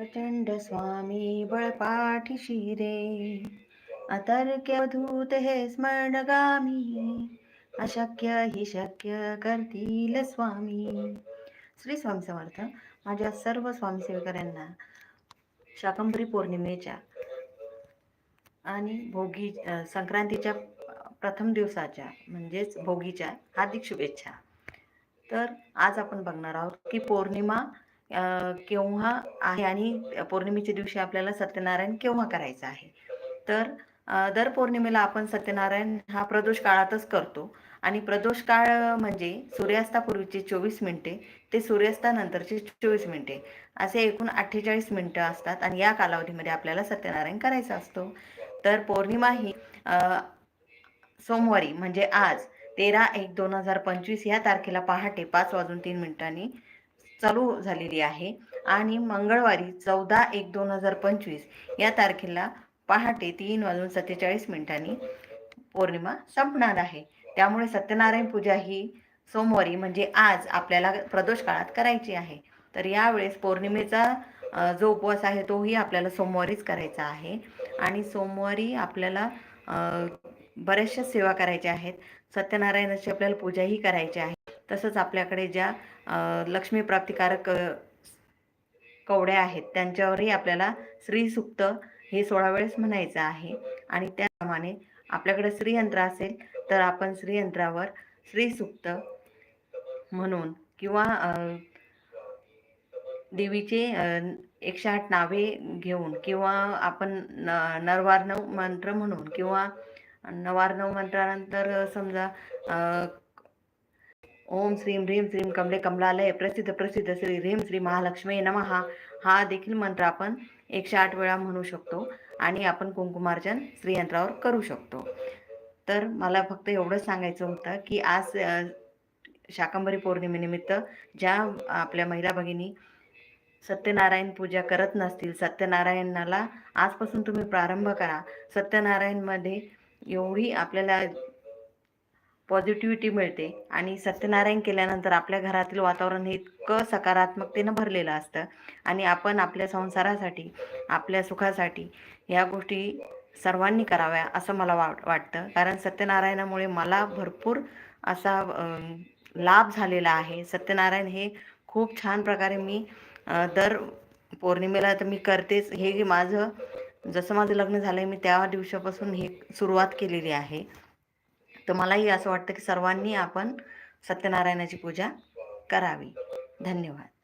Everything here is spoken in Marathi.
प्रचंड स्वामी बळपाठीशी रे अतर्क्यवधूत हे स्मरणगामी. अशक्य ही शक्य करतील स्वामी. श्री स्वामी समर्थ. माझ्या सर्व स्वामी सेवकऱ्यांना शाकंभरी पौर्णिमेच्या आणि भोगी संक्रांतीच्या प्रथम दिवसाच्या म्हणजेच भोगीच्या हार्दिक शुभेच्छा. तर आज आपण बघणार आहोत की पौर्णिमा केव्हा आहे आणि पौर्णिमेच्या दिवशी आपल्याला सत्यनारायण केव्हा करायचं आहे? तर दर पौर्णिमेला आपण सत्यनारायण हा प्रदोष काळातच करतो. आणि प्रदोष काळ म्हणजे सूर्यास्तापूर्वीचे चोवीस मिनिटे ते सूर्यास्तानंतरचे चोवीस मिनिटे असे एकूण अठ्ठेचाळीस मिनिटं असतात आणि या कालावधीमध्ये आपल्याला सत्यनारायण करायचा असतो. तर पौर्णिमा ही सोमवारी म्हणजे आज तेरा एक दोन हजार पंचवीस या तारखेला पहाटे पाच वाजून तीन मिनिटांनी चालू झालेली आहे. आणि मंगळवारी चौदा एक दोन हजार पंचवीस या तारखेला पहाटे तीन वाजून सत्तेचाळीस मिनिटांनी पौर्णिमा संपणार आहे. त्यामुळे सत्यनारायण पूजा ही सोमवारी म्हणजे आज आपल्याला प्रदोष काळात करायची आहे. तर यावेळेस पौर्णिमेचा जो उपवास आहे तोही आपल्याला सोमवारीच करायचा आहे. आणि सोमवारी आपल्याला बऱ्याचशा सेवा करायच्या आहेत. सत्यनारायणाची आपल्याला पूजाही करायची आहे. तसंच आपल्याकडे ज्या लक्ष्मीप्राप्तिकारक कवड्या आहेत त्यांच्यावरही आपल्याला श्रीसुक्त हे सोळा वेळेस म्हणायचं आहे. आणि त्याप्रमाणे आपल्याकडे श्रीयंत्र असेल तर आपण श्रीयंत्रावर श्रीसुक्त म्हणून किंवा देवीचे एकशे आठ नावे घेऊन किंवा आपण न नरवार्णव मंत्र म्हणून किंवा नवार्णव मंत्रानंतर समजा ओम श्रीम ह्रीम श्रीम कमले कमलालय प्रसिद्ध प्रसिद्ध श्री ह्रीम श्री महालक्ष्मी नम हा देखील मंत्र आपण एकशे आठ वेळा म्हणू शकतो. आणि आपण कुंकुमार्जन श्रीयंत्रावर करू शकतो. तर मला फक्त एवढंच सांगायचं होतं की आज शाकंभरी पौर्णिमेनिमित्त ज्या आपल्या महिला भगिनी सत्यनारायण पूजा करत नसतील सत्यनारायणाला आजपासून तुम्ही प्रारंभ करा. सत्यनारायणमध्ये एवढी आपल्याला पॉझिटिव्हिटी मिळते. आणि सत्यनारायण केल्यानंतर आपल्या घरातील वातावरण हे इतकं सकारात्मकतेनं भरलेलं असतं. आणि आपण आपल्या संसारासाठी आपल्या सुखासाठी या गोष्टी सर्वांनी कराव्या असं मला वाट वाटतं. कारण सत्यनारायणामुळे मला भरपूर असा लाभ झालेला आहे. सत्यनारायण हे खूप छान प्रकारे मी दर पौर्णिमेला तर मी करतेच. हे माझं जसं माझं लग्न झालं आहे मी त्या दिवसापासून हे सुरुवात केलेली आहे. तर मलाही असं वाटतं की सर्वांनी आपण सत्यनारायणाची पूजा करावी. धन्यवाद.